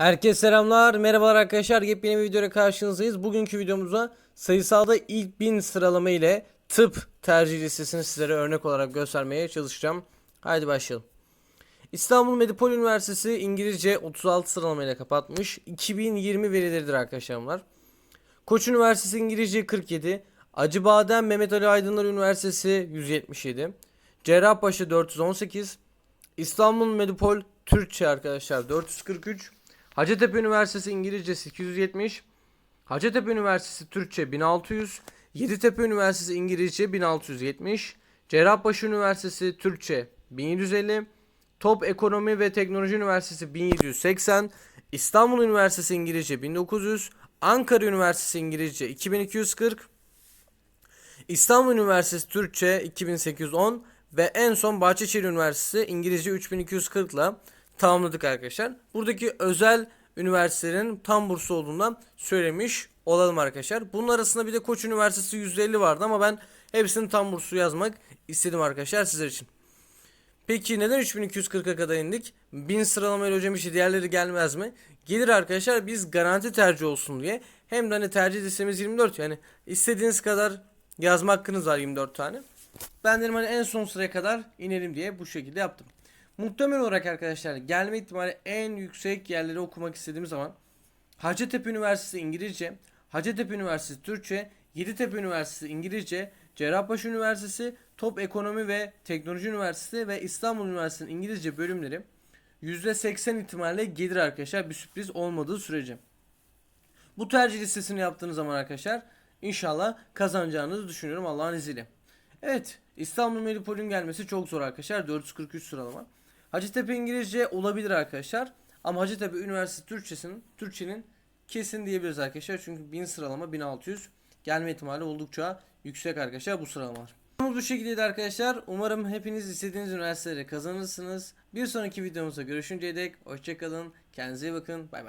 Herkese selamlar, merhabalar arkadaşlar. Yepyeni bir videoyla karşınızdayız. Bugünkü videomuzda sayısalda ilk 1000 sıralama ile tıp tercih listesini sizlere örnek olarak göstermeye çalışacağım. Haydi başlayalım. İstanbul Medipol Üniversitesi İngilizce 36 sıralamayla kapatmış. 2020 verileridir arkadaşlar bunlar. Koç Üniversitesi İngilizce 47. Acıbadem Mehmet Ali Aydınlar Üniversitesi 177. Cerrahpaşa 418. İstanbul Medipol Türkçe arkadaşlar 443. Hacettepe Üniversitesi İngilizce 870. Hacettepe Üniversitesi Türkçe 1600. Yeditepe Üniversitesi İngilizce 1670. Cerrahpaşa Üniversitesi Türkçe 1750. Top Ekonomi ve Teknoloji Üniversitesi 1780. İstanbul Üniversitesi İngilizce 1900. Ankara Üniversitesi İngilizce 2240. İstanbul Üniversitesi Türkçe 2810 ve en son Bahçeşehir Üniversitesi İngilizce 3240 ile tamamladık arkadaşlar. Buradaki özel üniversitelerin tam burslu olduğundan söylemiş olalım arkadaşlar. Bunun arasında bir de Koç Üniversitesi %50 vardı ama ben hepsini tam burslu yazmak istedim arkadaşlar sizler için. Peki neden 3240'a kadar indik? 1000 sıralamayla hocam işte diğerleri gelmez mi? Gelir arkadaşlar biz garanti tercih olsun diye. Hem de hani tercih listemiz 24 yani istediğiniz kadar yazma hakkınız var 24 tane. Ben dedim hani en son sıraya kadar inelim diye bu şekilde yaptım. Muhtemel olarak arkadaşlar gelme ihtimali en yüksek yerleri okumak istediğim zaman Hacettepe Üniversitesi İngilizce, Hacettepe Üniversitesi Türkçe, Yeditepe Üniversitesi İngilizce, Cerrahpaşa Üniversitesi, Top Ekonomi ve Teknoloji Üniversitesi ve İstanbul Üniversitesi'nin İngilizce bölümleri %80 ihtimalle gelir arkadaşlar bir sürpriz olmadığı sürece. Bu tercih listesini yaptığınız zaman arkadaşlar inşallah kazanacağınızı düşünüyorum Allah'ın izniyle. Evet İstanbul Medipol'ün gelmesi çok zor arkadaşlar 443 sıralama. Hacettepe İngilizce olabilir arkadaşlar ama Hacettepe Üniversitesi Türkçesinin Türkçenin kesin diyebiliriz arkadaşlar çünkü 1000 sıralama 1600 gelme ihtimali oldukça yüksek arkadaşlar bu sıralamalar. Bu şekildeydi arkadaşlar. Umarım hepiniz istediğiniz üniversiteleri kazanırsınız. Bir sonraki videomuzda görüşünceye dek hoşçakalın. Kendinize iyi bakın. Bay bay.